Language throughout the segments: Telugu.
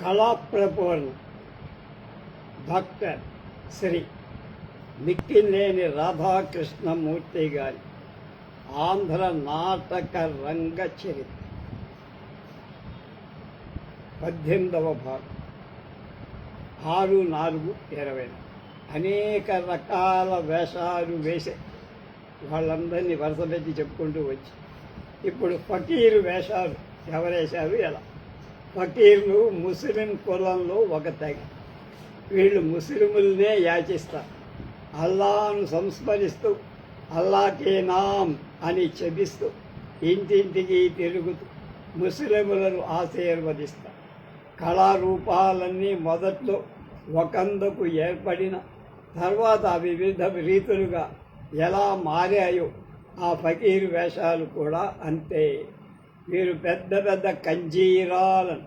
కళాప్రపూర్ణ డాక్టర్ శ్రీ మిక్కిలేని రాధాకృష్ణమూర్తి గారి ఆంధ్ర నాటక రంగ చరిత్ర. పద్దెనిమిదవ భాగం. ఆరు నాలుగు ఇరవై అనేక రకాల వేషాలు వేసే వాళ్ళందరినీ వరుస పెట్టి చెప్పుకుంటూ వచ్చి ఇప్పుడు ఫకీరు వేషాలు ఎవరేశారు ఎలా? ఫకీర్లు ముస్లిం కులంలో ఒక తెగ వీళ్ళు ముస్లిములనే యాచిస్తారు. అల్లాను సంస్మరిస్తూ అల్లాకే నాం అని చెబిస్తూ ఇంటింటికి తిరుగుతూ ముస్లిములను ఆశీర్వదిస్తారు. కళారూపాలన్నీ మొదట్లో ఒకందుకు ఏర్పడిన తర్వాత వివిధ రీతులుగా ఎలా మారాయో ఆ ఫకీర్ వేషాలు కూడా అంతే. వీరు పెద్ద పెద్ద కంజీరాలను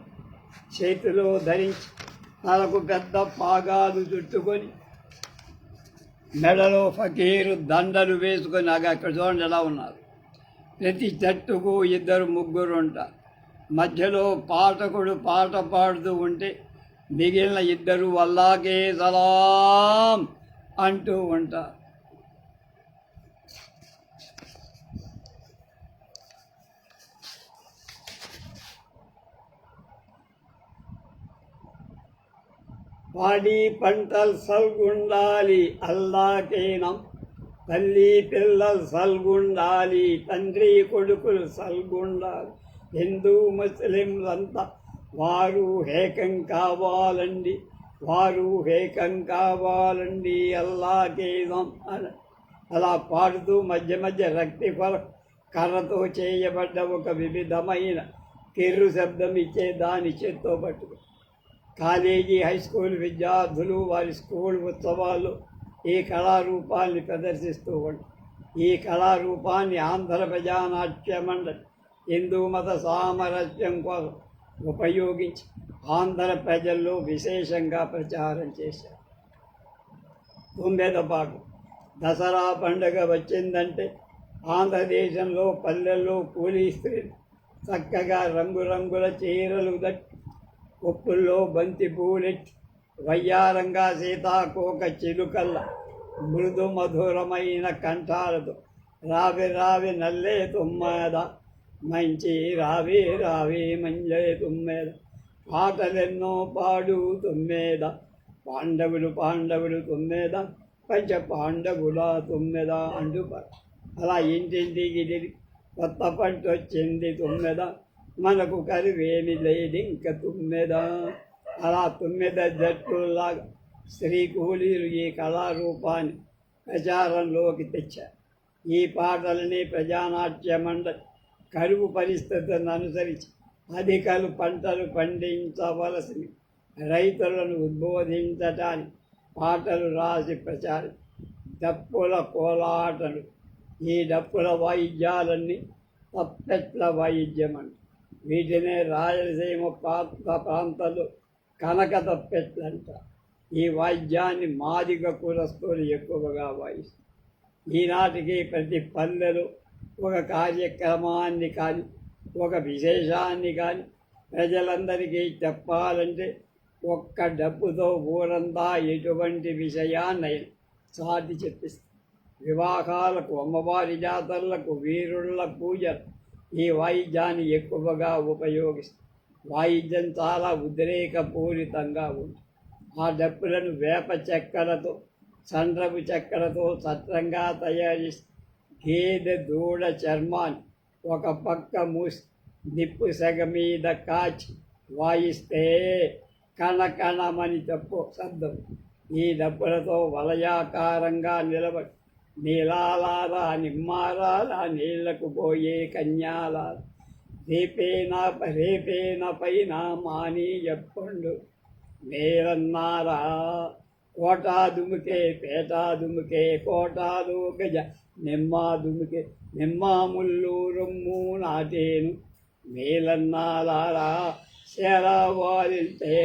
చేతిలో ధరించి తలకు పెద్ద పాగాలు చుట్టుకొని మెడలో ఫకీరు దండలు వేసుకొని నాకు అక్కడ చూడండి ఎలా ఉన్నారు. ప్రతి జట్టుకు ఇద్దరు ముగ్గురు ఉంటారు మధ్యలో పాఠకుడు పాట పాడుతూ ఉంటే మిగిలిన ఇద్దరు వల్లాకే సలాం అంటూ ఉంటారు. పాడి పంటలు సల్గుండాలి అల్లాకేనం. తల్లి పిల్లలు సల్గుండాలి తండ్రి కొడుకులు సల్గుండాలి. హిందూ ముస్లింలంతా వారు ఏకం కావాలండి వారు ఏకం కావాలండి అల్లాకేనం అని. అలా పాడుతూ మధ్య మధ్య రక్తి ఫల కర్రతో చేయబడ్డ ఒక వివిధమైన కిర్రు శబ్దం ఇచ్చే దాని చేత్తో పట్టుకు కాలేజీ హై స్కూల్ విద్యార్థులు వారి స్కూల్ ఉత్సవాల్లో ఈ కళారూపాన్ని ప్రదర్శిస్తూ ఉంటారు ఈ కళారూపాన్ని ఆంధ్ర ప్రజానాట్య మండలి హిందూ మత సామరస్యం కోసం ఉపయోగించి ఆంధ్ర ప్రజల్లో విశేషంగా ప్రచారం చేశారు. తొమ్మిదో భాగం దసరా పండుగ వచ్చిందంటే ఆంధ్రదేశంలో పల్లెల్లో కూలీ స్త్రీలు చక్కగా రంగురంగుల చీరలు దట్టి కొప్పుల్లో బంతి పూలెట్ వయ్యారంగా సీతాకోక చిలుకల్ల మృదు మధురమైన కంఠాలతో రావి రావి నల్లే తుమ్మేద మంచి రావి రావి మంజే తుమ్మేద పాటలెన్నో పాడు తుమ్మేద పాండవులు పాండవులు తుమ్మేద పంచ పాండవుల తుమ్మెద అంటూ అలా ఇంటింటికి కొత్త పంట వచ్చింది తుమ్మెద. మనకు కరువేమి లేదు ఇంక తుమ్మెద? అలా తుమ్మెద జట్టులాగా స్త్రీ కూలీలు ఈ కళారూపాన్ని ప్రచారంలోకి తెచ్చారు. ఈ పాటలని ప్రజానాట్య మండలి కరువు పరిస్థితులను అనుసరించి అధికలు పంటలు పండించవలసిన రైతులను ఉద్బోధించటానికి పాటలు రాసి ప్రచారం. డప్పుల కోలాటలు ఈ డప్పుల వాయిద్యాలన్నీ తప్పెట్ల వాయిద్యం అంట వీటినే రాయలసీమ ప్రాంత ప్రాంతాలు కనక తప్పెట్లు ఈ వాయిద్యాన్ని మాదిగ కులస్తులు ఎక్కువగా వాయిస్తారు. ఈనాటికి ప్రతి పల్లెలు ఒక కార్యక్రమాన్ని కానీ ఒక విశేషాన్ని కానీ ప్రజలందరికీ చెప్పాలంటే ఒక్క డబ్బుతో ఊరంతా ఎటువంటి విషయాన్ని చాటి చెప్పిస్తారు. వివాహాలకు అమ్మవారి జాతరలకు వీరుళ్ళ పూజలు ఈ వాయిద్యాన్ని ఎక్కువగా ఉపయోగిస్తారు వాయిద్యం చాలా ఉద్రేకపూరితంగా ఉంది. ఆ డప్పులను వేప చెక్కలతో చండ్రపు చెక్కలతో చట్టంగా తయారు గేదె దూడ చర్మాన్ని ఒక పక్క మూసి నిప్పు సెగ మీద కాచి వాయిస్తే కణకణమని తప్పు శబ్దం. ఈ డప్పులతో వలయాకారంగా నిలబడి నీలాలారా నిమ్మారాల నీళ్ళకు పోయే కన్యాల? రేపేన రేపేన పైన మాని చెప్పండు నేలన్నారా కోటా దుముకే పేటా దుముకే కోటాలు గజ నిమ్మా దుముకే నిమ్మా ముళ్ళు రొమ్ము నాటేను. మేలన్నాలారా శరవాలితే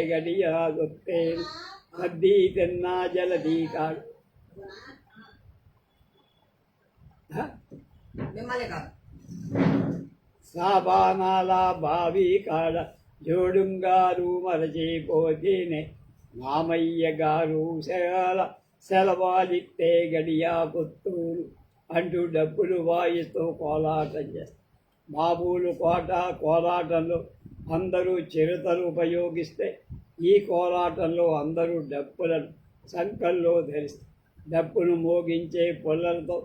గొప్పేను. అద్దీ తిన్నా జలదీ కాడు మిమ్మల్ని కాదు. సాబానాల బావి కాడ జోడుంగారు మరచిపోతేనే మామయ్య గారు సెల సెలవాలిత్తే గడియా పుత్తూరు అంటూ డబ్బులు వాయితో కోలాటం చేస్తారు మామూలు కోట కోలాటంలో అందరూ చిరుతలు ఉపయోగిస్తే ఈ కోలాటంలో అందరూ డప్పులను సంకల్లో ధరిస్తారు డప్పును మోగించే పుల్లలతో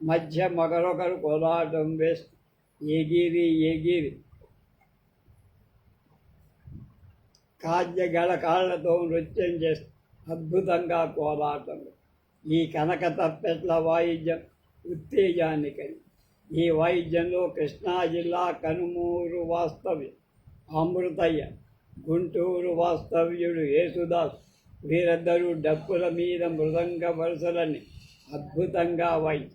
మధ్య మగరొకరు కోలాటం వేస్తూ ఎగిరి ఎగిరి కాద్య గల కాళ్ళతో నృత్యం చేస్తూ అద్భుతంగా కోలాటం. ఈ కనక తప్పెట్ల వాయిద్యం ఉత్తేజాన్ని ఈ వాయిద్యంలో కృష్ణా జిల్లా కనుమూరు వాస్తవ్యం. అమృతయ్య గుంటూరు వాస్తవ్యుడు యేసుదాస్ వీరిద్దరూ డప్పుల మీద మృదంగ వరుసలని అద్భుతంగా వాయి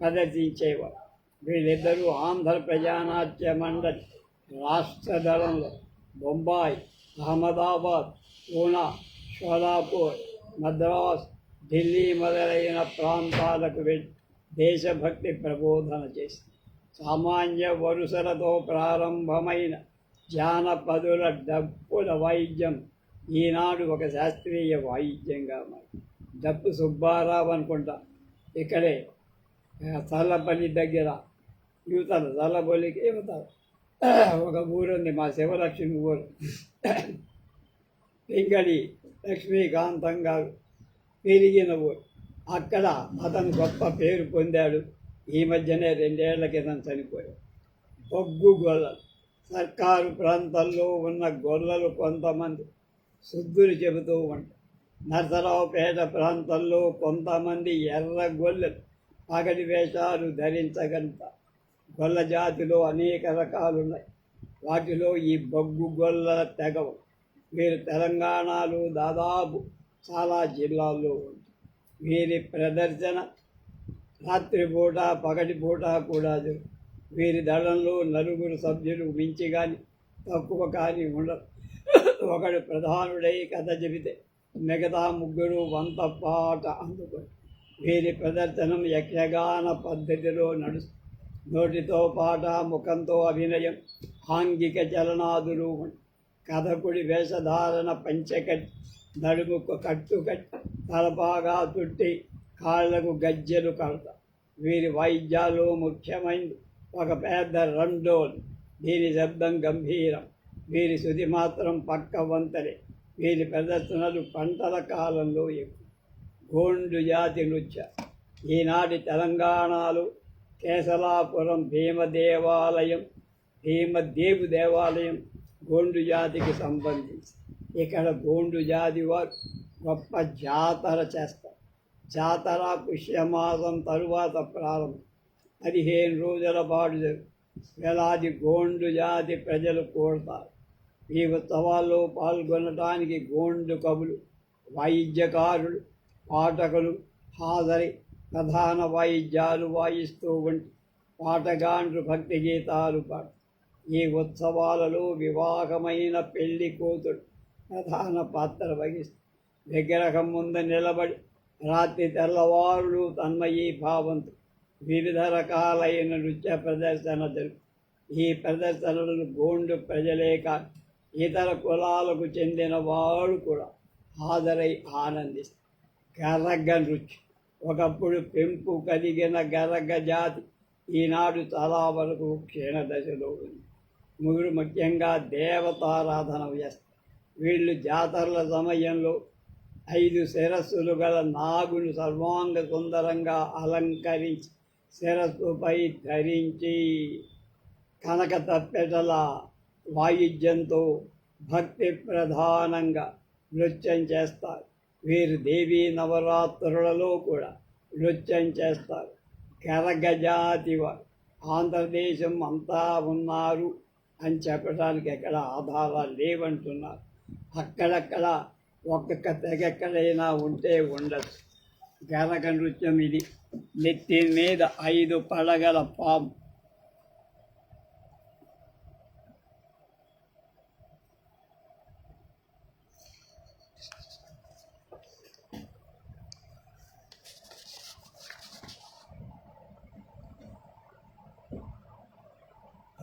ప్రదర్శించేవారు వీళ్ళిద్దరూ ఆంధ్ర ప్రజానాట్య మండలి రాష్ట్ర దళంలో బొంబాయి అహ్మదాబాద్ పూనా షోలాపూర్ మద్రాస్ ఢిల్లీ మొదలైన ప్రాంతాలకు వెళ్ళి దేశభక్తి ప్రబోధన చేసి సామాన్య వరుసలతో ప్రారంభమైన జానపదుల డప్పుల వాయిద్యం ఈనాడు ఒక శాస్త్రీయ వాయిద్యంగా మారి డప్పు సుబ్బారావు అనుకుంటా ఇక్కడే చల్లపల్లి దగ్గర. యువతల చల్లపల్లికి యువతల ఒక ఊరు ఉంది మా శివలక్ష్మి ఊరు. పింగళి లక్ష్మీకాంతం గారు పెరిగిన ఊరు. అక్కడ అతను గొప్ప పేరు పొందాడు. ఈ మధ్యనే రెండేళ్ళ క్రితం చనిపోయాడు. బొగ్గు గొల్లలు. సర్కారు ప్రాంతాల్లో ఉన్న గొల్లలు కొంతమంది శుద్ధులు చెబుతూ ఉంటారు. నరసరావుపేట ప్రాంతంలో కొంతమంది ఎర్ర గొల్లలు. పగటి వేషాలు ధరించగంట గొల్ల జాతిలో అనేక రకాలు ఉన్నాయి వాటిలో ఈ బొగ్గు గొల్ల తెగవు. వీరు తెలంగాణలో దాదాపు చాలా జిల్లాల్లో ఉంది వీరి ప్రదర్శన రాత్రిపూట పగటిపూట కూడా వీరి దళంలో నలుగురు సభ్యులు మించి కానీ తక్కువ కానీ ఉండరు. ఒకడు ప్రధానుడై కథ చెబితే మిగతా ముగ్గురు వంత పాట అందుకొని వీరి ప్రదర్శనం యక్షగాన పద్ధతిలో నడుస్తుంది నోటితో పాట ముఖంతో అభినయం ఆంగిక చలనాదులు కథకుడి వేషధారణ పంచకట్టి నడుముకు కట్టుకట్ తలపాగా చుట్టి కాళ్ళకు గజ్జెలు కడత. వీరి వాయిద్యాలు ముఖ్యమైనది ఒక పెద్ద రండోల్. దీని శబ్దం గంభీరం. వీరి శుతి మాత్రం పక్క వంతలే వీరి ప్రదర్శనలు పంటల కాలంలో ఎక్కువ. గోండు జాతి నృత్య. ఈనాటి తెలంగాణలో కేసలాపురం భీమ దేవాలయం భీమదేవు దేవాలయం గోండు జాతికి సంబంధించి. ఇక్కడ గోండు జాతి వారు గొప్ప జాతర చేస్తారు. జాతర పుష్యమాసం తరువాత ప్రారంభం. పదిహేను రోజుల పాటు వేలాది గోండు జాతి ప్రజలు కోడతారు ఈ ఉత్సవాల్లో పాల్గొనడానికి గోండు కవులు వాయిద్యకారులు పాటకులు హాజరై ప్రధాన వాయిద్యాలు వాయిస్తూ వంటి పాటగాండ్రు భక్తి గీతాలు పాడు. ఈ ఉత్సవాలలో వివాహమైన పెళ్ళి కూతురు ప్రధాన పాత్ర వహిస్తూ విగ్రహం ముందు నిలబడి రాత్రి తెల్లవారులు తన్మయీ భావంతో వివిధ రకాలైన నృత్య ప్రదర్శన జరుగు. ఈ ప్రదర్శనలను గోండు ప్రజలే కాదు ఇతర కులాలకు చెందిన వారు కూడా హాజరై ఆనందిస్తారు. గరగ నృత్యం ఒకప్పుడు పెంపు కలిగిన గరగ జాతి ఈనాడు చాలా వరకు క్షీణ దశలో ఉంది. ముగ్గురు ముఖ్యంగా దేవతారాధన చేస్తారు వీళ్ళు జాతరల సమయంలో ఐదు శిరస్సులు గల నాగును సర్వాంగ సుందరంగా అలంకరించి శిరస్సుపై ధరించి కనక తప్పెటల వాయిద్యంతో భక్తి ప్రధానంగా నృత్యం చేస్తారు. వీరు దేవీ నవరాత్రులలో కూడా నృత్యం చేస్తారు. కరగజాతి వారు ఆంధ్రదేశం అంతా ఉన్నారు అని చెప్పడానికి ఎక్కడ ఆధారాలు లేవంటున్నారు. అక్కడక్కడ ఒక్కొక్క తెగెక్కడైనా ఉంటే ఉండదు. గరగ నృత్యం ఇది. నెత్తి మీద ఐదు పడగల పాము.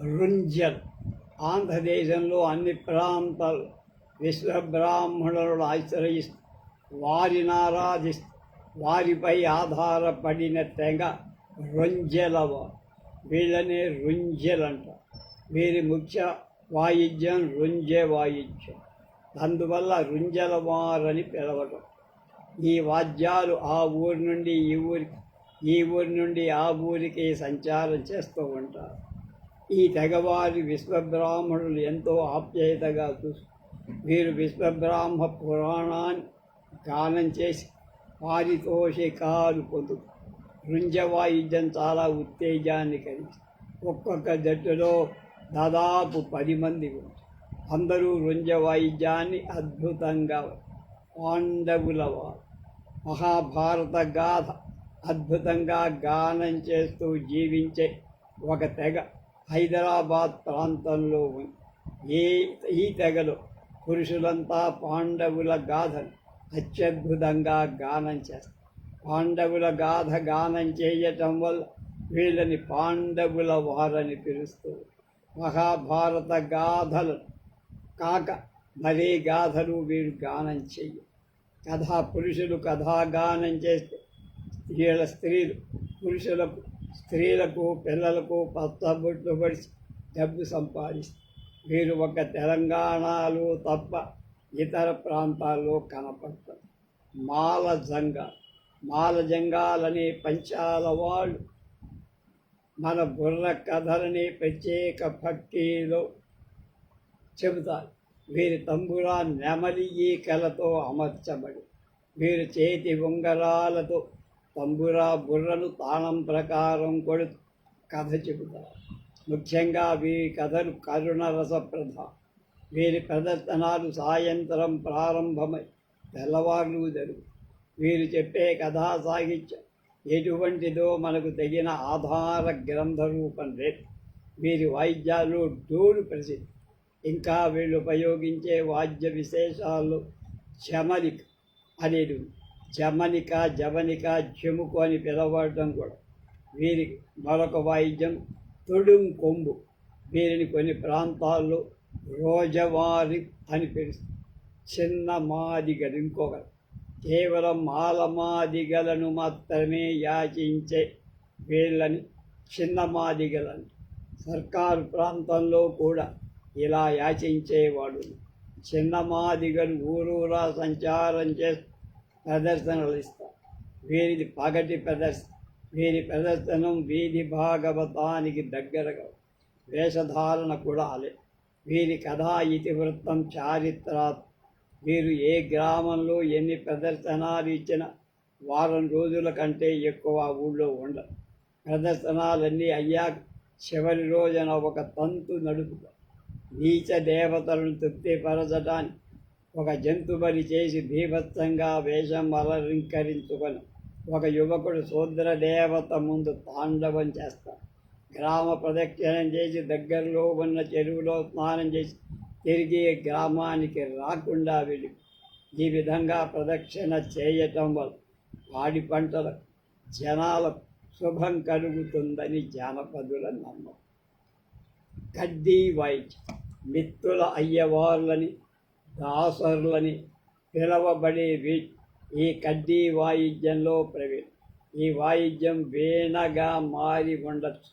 రుంజల్ ఆంధ్రదేశంలో అన్ని ప్రాంతాలు విశ్వబ్రాహ్మణులను ఆశ్రయిస్తూ వారిని ఆరాధిస్తూ వారిపై ఆధారపడిన తెగ రొంజెలవ. వీళ్ళనే రుంజెలంట వీరి ముఖ్య వాయిద్యం రుంజె వాయిద్యం. అందువల్ల రుంజలవారని పిలవడం ఈ వాద్యాలు ఆ ఊరి నుండి ఈ ఊరికి ఈ ఊరి నుండి ఆ ఊరికి సంచారం చేస్తూ ఉంటారు. ఈ తెగవారి విశ్వబ్రాహ్మణులు ఎంతో ఆప్యాయతగా చూసి వీరు విశ్వబ్రాహ్మ పురాణాన్ని గానం చేసి పారితోషికాలు పొందు రుంజవాయిద్యం చాలా ఉత్తేజాన్ని కలిగి ఒక్కొక్క జట్టులో దాదాపు పది మంది అందరూ రుంజ వాయిద్యాన్ని అద్భుతంగా పాండవుల వారు. మహాభారత గాథ అద్భుతంగా గానం చేస్తూ జీవించే ఒక తెగ హైదరాబాద్ ప్రాంతంలో ఉంది ఈ ఈ తెగలో పురుషులంతా పాండవుల గాథను అత్యద్భుతంగా గానం చేస్తారు పాండవుల గాథ గానం చేయటం వల్ల వీళ్ళని పాండవుల వారని పిలుస్తూ మహాభారత గాథలు కాక మరే గాథలు వీరు గానం చెయ్యి కథా పురుషులు కథాగానం చేస్తే వీళ్ళ స్త్రీలు పురుషులకు స్త్రీలకు పిల్లలకు పచ్చబొట్లు పడిచి డబ్బు సంపాదిస్తారు వీరు ఒక తెలంగాణలో తప్ప ఇతర ప్రాంతాల్లో కనపడతారు. మాల జంగ మాల జంగాలనే పంచాల వాళ్ళు. మన బుర్ర కథలని ప్రత్యేక భక్తిలో చెబుతారు. వీరి తంబురా నెమలి ఈకలతో అమర్చబడి వీరు చేతి ఉంగరాలతో తంబురా బుర్రను తాళం ప్రకారం కొడుతూ కథ చెబుతారు ముఖ్యంగా వీరి కథలు కరుణరసప్రధ వీరి ప్రదర్శనాలు సాయంత్రం ప్రారంభమై తెల్లవార్లు జరుగు వీరు చెప్పే కథా సాహిత్యం ఎటువంటిదో మనకు తగిన ఆధార గ్రంథ రూపం లేదు. వీరి వాయిద్యాలు డోలు ప్రసిద్ధి. ఇంకా వీళ్ళు ఉపయోగించే వాద్య విశేషాలు చమలిక అనేది ఉంది. జమనిక జవనిక జముకు అని పిలవడం కూడా. వీరికి మరొక వాయిద్యం తొడుం కొంబు. వీరిని కొన్ని ప్రాంతాల్లో రోజవారి అని పిలుస్తారు. చిన్న మాదిగలు ఇంకొకరు. కేవలం మాలమాదిగలను మాత్రమే యాచించే వీళ్ళని చిన్న మాదిగలని సర్కారు ప్రాంతంలో కూడా ఇలా యాచించేవాడు. చిన్న మాదిగలు ఊరూరా సంచారం చేస్తూ ప్రదర్శనలు ఇస్తారు వీరిది పగటి ప్రదర్శన వీరి ప్రదర్శనం వీధి భాగవతానికి దగ్గరగా వేషధారణ కూడా అలే. వీరి కథా ఇతివృత్తం చారిత్రాత్. వీరు ఏ గ్రామంలో ఎన్ని ప్రదర్శనాలు ఇచ్చినా వారం రోజుల కంటే ఎక్కువ ఊళ్ళో ఉండరు ప్రదర్శనాలన్నీ అయ్యాక చివరి రోజున ఒక తంతు నడుపుతారు నీచ దేవతలను తృప్తిపరచడానికి ఒక జంతుబలి చేసి భీభత్సంగా వేషం అలంకరించుకొని. ఒక యువకుడు శూద్ర దేవత ముందు తాండవం చేస్తాడు. గ్రామ ప్రదక్షిణం చేసి దగ్గరలో ఉన్న చెరువులో స్నానం చేసి తిరిగి గ్రామానికి రాకుండా వెళ్ళి. ఈ విధంగా ప్రదక్షిణ చేయటం వల్ల పాడి పంటలు జనాలకు శుభం కలుగుతుందని జానపదుల నమ్మకం. కడ్డీ వైట్ మిత్తుల అయ్యవార్లని దాసరులని పిలవబడే వీ- ఈ కడ్డీ వాయిద్యంలో ప్రవీణ్ ఈ వాయిద్యం వీణగా మారి ఉండొచ్చు.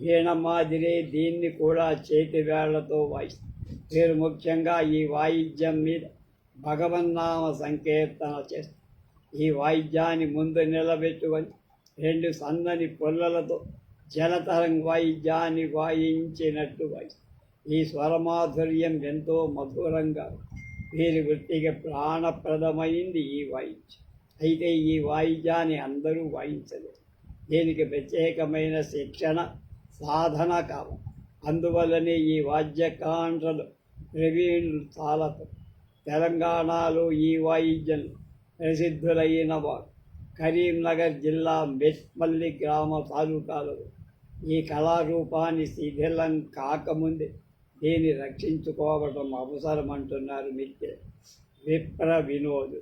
వీణ మాదిరే దీన్ని కూడా చేతి వేళ్ళతో వాయిస్తారు మీరు ముఖ్యంగా ఈ వాయిద్యం మీద భగవన్నామ సంకీర్తన చేస్తారు. ఈ వాయిద్యాన్ని ముందు నిలబెట్టుకొని రెండు సన్నని పొల్లలతో జలతరం వాయిద్యాన్ని వాయించినట్టు వాయిస్తారు ఈ స్వరమాధుర్యం ఎంతో మధురంగా వీరి వృత్తికి ప్రాణప్రదమైంది ఈ వాయిద్యం. అయితే ఈ వాయిద్యాన్ని అందరూ వాయించలేరు దీనికి ప్రత్యేకమైన శిక్షణ సాధన కావాలి అందువల్లనే ఈ వాద్యకాండ్రలు ప్రవీణులు చాలా తెలంగాణలో ఈ వాయిద్యం ప్రసిద్ధులైన వారు కరీంనగర్ జిల్లా మెట్పల్లి గ్రామ తాలూకాలలో ఈ కళారూపాన్ని శిథిలం కాకముందే దీన్ని రక్షించుకోవడం అవసరం అంటున్నారు విప్ర వినోద్.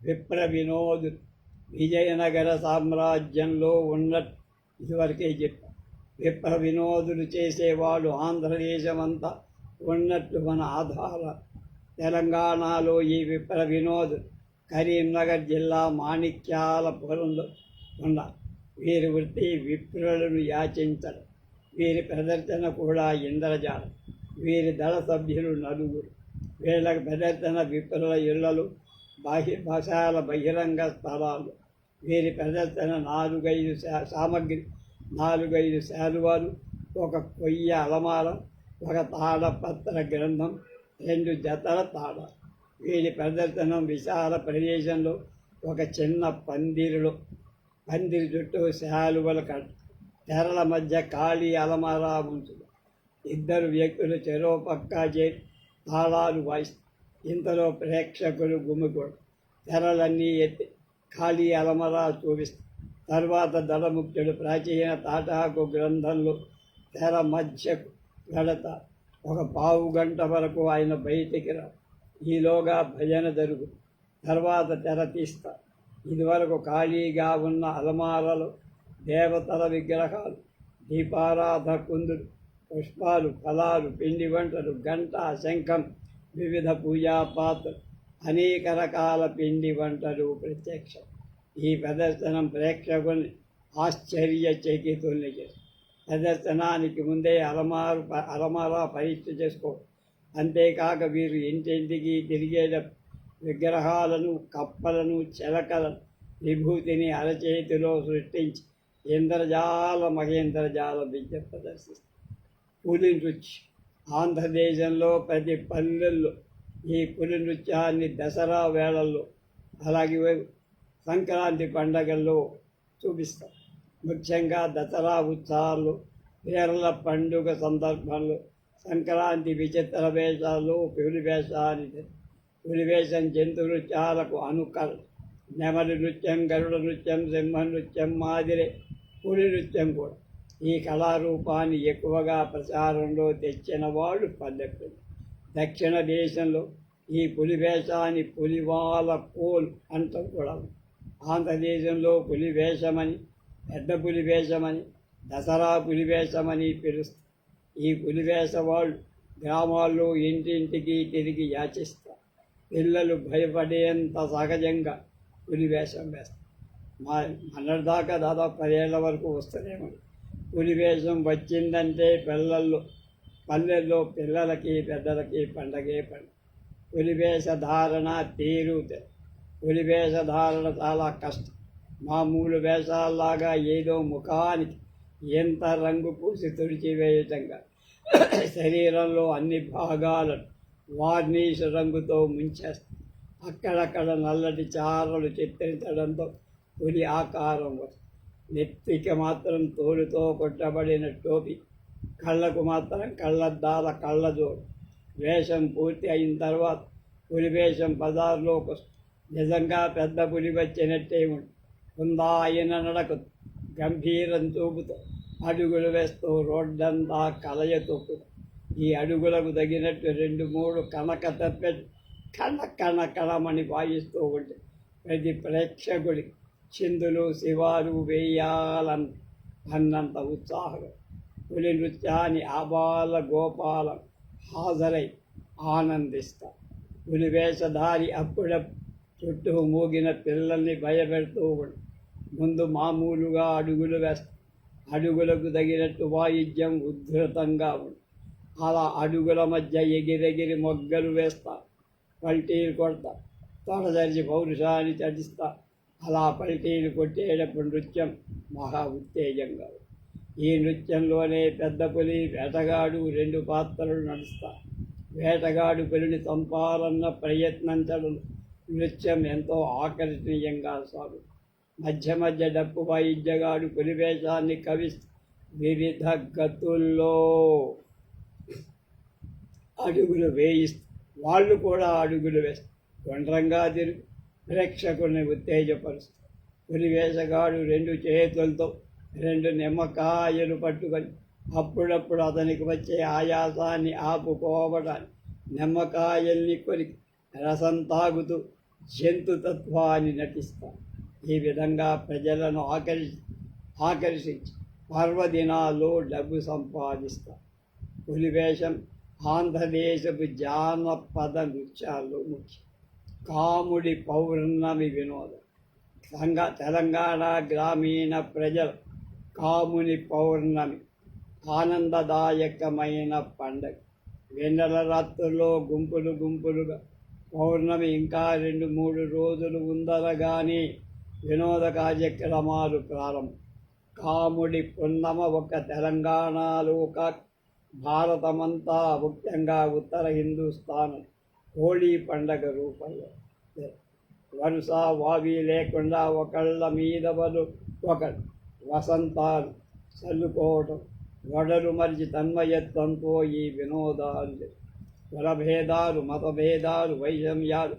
విప్ర వినోద్ విజయనగర సామ్రాజ్యంలో ఉన్న ఇదివరకే చెప్పాను విప్ర వినోదులు చేసేవాడు ఆంధ్రదేశమంతా ఉన్నట్టు మన ఆధార. తెలంగాణలో ఈ విప్ర వినోద్ కరీంనగర్ జిల్లా మాణిక్యాలపురంలో ఉన్న వీరి వృత్తి విప్రులను యాచించడం వీరి ప్రదర్శన కూడా ఇంద్రజాలం. వీరి దళ సభ్యులు నలుగురు. వీళ్ళ ప్రదర్శన విప్రుల ఇళ్ళలు బాహ్య భాషల బహిరంగ స్థలాలు. వీరి ప్రదర్శన నాలుగైదు శా- సామగ్రి నాలుగైదు శాలువాలు ఒక కొయ్య అలమార ఒక తాళపత్ర గ్రంథం రెండు జతల తాళ వీరి ప్రదర్శనం విశాల ప్రదేశంలో ఒక చిన్న పందిరిలో పందిరి చుట్టూ శాలువల తెరల మధ్య ఖాళీ అలమారా ఉంచుడు. ఇద్దరు వ్యక్తులు చెరో పక్కా చేరి తాళాలు వాయిస్తారు ఇంతలో ప్రేక్షకులు గుమికూడు తెరలన్నీ ఎత్తి ఖాళీ అలమరా చూపిస్తారు తర్వాత దళముఖ్యుడు ప్రాచీన తాటాకు గ్రంథంలో తెర మధ్యకు వెళతా. ఒక పావు గంట వరకు ఆయన బయటికి రా. ఈలోగా భజన జరుగు తర్వాత తెర తీస్తా. ఇదివరకు ఖాళీగా ఉన్న అలమారలు దేవతల విగ్రహాలు దీపారాధకుందులు పుష్పాలు ఫలాలు పిండి వంటలు గంట శంఖం వివిధ పూజా పాత్రలు అనేక రకాల పిండి వంటలు ప్రత్యక్షం. ఈ ప్రదర్శనం ప్రేక్షకుని ఆశ్చర్యచకితుల్ని చేస్తుంది. ప్రదర్శనానికి ముందే అలమారు అలమారా పరీక్ష చేసుకో అంతేకాక వీరు ఇంటింటికి తిరిగేట విగ్రహాలను కప్పలను చిలకలను విభూతిని అరచేతిలో సృష్టించి ఇంద్రజాల మహేంద్రజాల విద్య ప్రదర్శిస్తారు. పులి నృత్యం ఆంధ్రదేశంలో ప్రతి పల్లెల్లో ఈ పులి నృత్యాన్ని దసరా వేళల్లో అలాగే సంక్రాంతి పండగల్లో చూపిస్తారు. ముఖ్యంగా దసరా ఉత్సవాలు పేర్ల పండుగ సందర్భంలో సంక్రాంతి విచిత్ర వేషాలు పులి వేషాన్ని పులి వేషం జంతు నృత్యాలకు అనుకల్ నెమలి నృత్యం గరుడ నృత్యం సింహ నృత్యం మాదిరి పులి నృత్యం కూడా. ఈ కళారూపాన్ని ఎక్కువగా ప్రచారంలో తెచ్చిన వాళ్ళు పల్లెటూరు దక్షిణ దేశంలో ఈ పులి వేషాన్ని పులివాల కోల్ అంటాం కూడా. ఆంధ్రదేశంలో పులి వేషమని పెద్ద పులి వేషమని దసరా పులి వేషమని పిలుస్తారు ఈ పులివేష వాళ్ళు గ్రామాల్లో ఇంటింటికి తిరిగి యాచిస్తారు పిల్లలు భయపడేంత సహజంగా పులి వేషం వేస్తారు మా మొన్నటిదాకా దాదాపు పదేళ్ళ వరకు వస్తూనేమో పులి వేషం వచ్చిందంటే పిల్లల్లో పల్లెల్లో పిల్లలకి పెద్దలకి పండగే పండుగ పులి వేషధారణ తీరు పులి వేషధారణ చాలా కష్టం. మామూలు వేషాల్లాగా ఏదో ముఖానికి ఎంత రంగు పూసి తుడిచివేయటంగా. శరీరంలో అన్ని భాగాలను వార్నిష్ రంగుతో ముంచేస్తాం. అక్కడక్కడ నల్లటి చారలు చిత్రించడంతో పులి ఆకారం వస్తుంది నెత్తికి మాత్రం తోలుతో కొట్టబడిన టోపీ. కళ్ళకు మాత్రం కళ్ళద్దాల కళ్ళజోడు. వేషం పూర్తి అయిన తర్వాత పులి వేషం పదార్లోకి వస్తుంది నిజంగా పెద్ద పులి వచ్చినట్టే ఉంది ఆయన నడక. గంభీరం చూపుతో అడుగులు వేస్తూ రోడ్డంతా కలయ తొక్కుతాం ఈ అడుగులకు తగినట్టు రెండు మూడు కనక తప్ప కణ కణ కణమని వాయిస్తూ ఉంటే ప్రతి ప్రేక్షకుడి చిందులు శివాలు వేయాలని అన్నంత ఉత్సాహం. పులి నృత్యాన్ని ఆబాల గోపాలం హాజరై ఆనందిస్తా. పులి వేషధారి అప్పుడ చుట్టూ మూగిన పిల్లల్ని భయపెడుతూ ఉండు. ముందు మామూలుగా అడుగులు వేస్తా. అడుగులకు తగినట్టు వాయిద్యం ఉద్ధృతంగా ఉంది అలా అడుగుల మధ్య ఎగిరెగిరి మొగ్గలు వేస్తా పల్టీలు కొడతా తొడదరిచి పౌరుషాన్ని చటిస్తా అలా పల్టీలు కొట్టేటప్పుడు నృత్యం మహా ఉత్తేజంగా ఈ నృత్యంలోనే పెద్ద పులి వేటగాడు రెండు పాత్రలు నడుస్తా. వేటగాడు పులిని చంపాలన్న ప్రయత్నించడం నృత్యం ఎంతో ఆకర్షణీయంగా సాగు. మధ్య మధ్య డప్పు వాయిద్యగాడు పులివేషాన్ని కవి వివిధ గతుల్లో అడుగులు వేయి వాళ్ళు కూడా అడుగులు వేస్తారు గుండ్రంగా తిరిగి ప్రేక్షకుల్ని ఉత్తేజపరుస్తారు పులి వేషగాడు రెండు చేతులతో రెండు నిమ్మకాయలు పట్టుకొని అప్పుడప్పుడు అతనికి వచ్చే ఆయాసాన్ని ఆపుకోవడానికి నిమ్మకాయల్ని కొని రసం తాగుతూ జంతుతత్వాన్ని నటిస్తారు ఈ విధంగా ప్రజలను ఆకర్షి ఆకర్షించి పర్వదినాల్లో డబ్బు సంపాదిస్తారు పులివేషం ఆంధ్రదేశపు జానపద నృత్యాలు ముఖ్యం. కాముడి పౌర్ణమి వినోదం. సంగ తెలంగాణ గ్రామీణ ప్రజలు కాముని పౌర్ణమి ఆనందదాయకమైన పండగ. వెన్నెల రాత్రుల్లో గుంపులు గుంపులుగా పౌర్ణమి ఇంకా రెండు మూడు రోజులు ఉందరగానే వినోద కార్యక్రమాలు ప్రారంభం. కాముడి పున్నమ ఒక తెలంగాణలో కాక భారతమంతా ముఖ్యంగా ఉత్తర హిందుస్థాన్ హోళీ పండగ రూపంలో వరుస వావి లేకుండా ఒకళ్ళ మీద వలు ఒకరు వసంతాలు చల్లుకోవటం వడలు మరిచి తన్మయత్వంతో ఈ వినోదాలు కులభేదాలు మతభేదాలు వైషమ్యాలు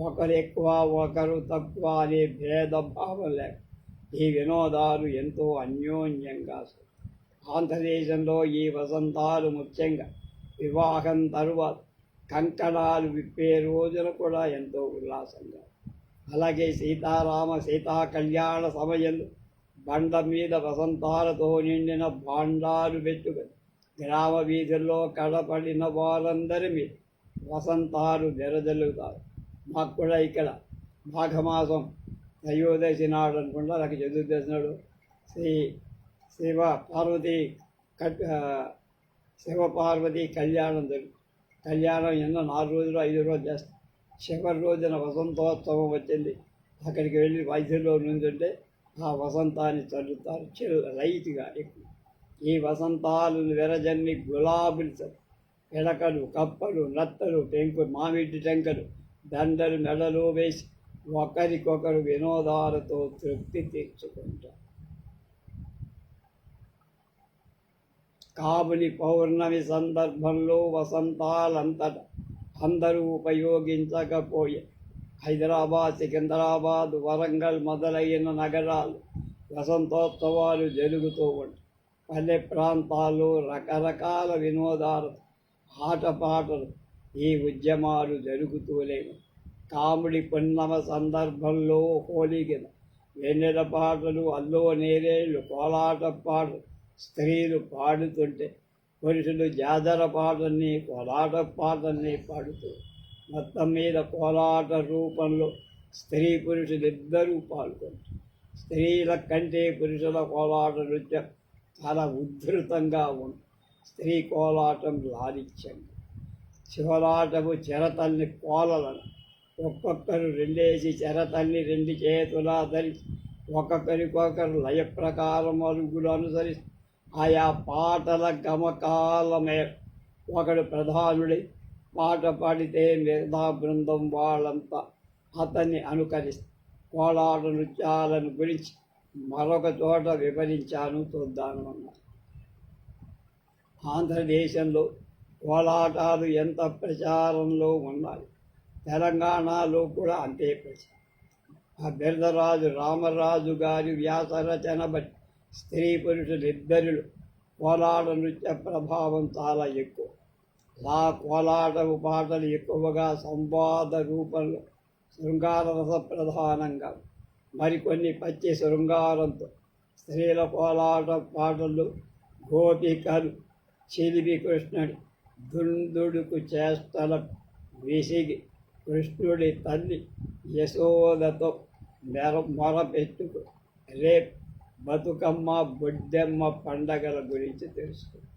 ఒకరు ఎక్కువ ఒకరు తక్కువ అనే భేదభావం లేక ఈ వినోదాలు ఎంతో అన్యోన్యంగా ఆంధ్రదేశంలో ఈ వసంతాలు ముఖ్యంగా వివాహం తరువాత కంకణాలు విప్పే రోజున కూడా ఎంతో ఉల్లాసంగా. అలాగే సీతారామ సీతా కళ్యాణ సమయంలో బండ మీద వసంతాలతో నిండిన బాండాలు పెట్టుకొని గ్రామ వీధుల్లో కడపడిన వారందరి మీద వసంతాలు వెరజల్లుతారు మాకు కూడా ఇక్కడ మాఘమాసం త్రయోదశి నాడు అనుకుంటా నాకు చతుర్దశి నాడు శ్రీ శివ పార్వతి శివ పార్వతి కళ్యాణం జరుగు కళ్యాణం ఎన్నో నాలుగు రోజులు ఐదు రోజులు చేస్తాం. చివరి రోజున వసంతోత్సవం వచ్చింది. అక్కడికి వెళ్ళి వైద్యుల్లో నుంచుంటే ఆ వసంతాన్ని చల్లుతారు. చెడు లైట్గా ఎక్కువ. ఈ వసంతాలను వెరజన్ని గులాబీలు చల్లు. పిడకలు కప్పలు నత్తలు పెంకు మామిడి టెంకలు దండలు మెడలు వేసి ఒకరికొకరు వినోదాలతో తృప్తి తీర్చుకుంటారు. కాబులి పౌర్ణమి సందర్భంలో వసంతాలంతట అందరూ ఉపయోగించకపోయే. హైదరాబాద్ సికింద్రాబాద్ వరంగల్ మొదలైన నగరాలు వసంతోత్సవాలు జరుగుతూ ఉంటాయి పల్లె ప్రాంతాల్లో రకరకాల వినోదాలు ఆటపాటలు ఈ ఉద్యమాలు జరుగుతూలేవు కాముడి పున్నమ సందర్భంలో హోలీగిన వెన్నెల పాటలు అల్లో నేరేళ్ళు కోలాట పాటలు స్త్రీలు పాడుతుంటే పురుషులు జాతర పాటల్ని కోలాట పాటల్ని పాడుతూ మొత్తం మీద కోలాట రూపంలో స్త్రీ పురుషులు ఇద్దరూ పాల్గొంటారు. స్త్రీల కంటే పురుషుల కోలాట నృత్యం చాలా ఉద్ధృతంగా ఉంది. స్త్రీ కోలాటం లాలిత్యంగా శివలాటము చెరతల్ని కోలలను. ఒక్కొక్కరు రెండేసి చెరతల్ని రెండు చేతులా ధరించి ఒక్కొక్కరికొకరు లయ ప్రకారం అరుగులు అనుసరిస్తూ ఆయా పాటల గమకాలమే. ఒకడు ప్రధానుడై పాట పాడితే మిగతా బృందం వాళ్ళంతా అతన్ని అనుకరిస్తారు కోలాట నృత్యాలను గురించి మరొక చోట వివరించాను చూద్దాను అన్నారు ఆంధ్రదేశంలో కోలాటాలు ఎంత ప్రచారంలో ఉన్నాయి? తెలంగాణలో కూడా అంతే ప్రచారం. ఆ బిరదరాజు రామరాజు గారి వ్యాస రచన బట్టి స్త్రీ పురుషులు ఇద్దరులు కోలాట నృత్య ప్రభావం చాలా ఎక్కువ. ఆ కోలాటపు పాటలు ఎక్కువగా సంవాద రూపంలో శృంగార రస ప్రధానంగా. మరికొన్ని పచ్చి శృంగారంతో స్త్రీల కోలాట పాటలు గోపికలు చిలిపి కృష్ణుడి దుందుడుకు చేష్టల విసిగి కృష్ణుడి తల్లి యశోదతో మెర మొరపెట్టుకు రేపు బతుకమ్మ బొడ్డెమ్మ పండగల గురించి తెలుసుకుంటాం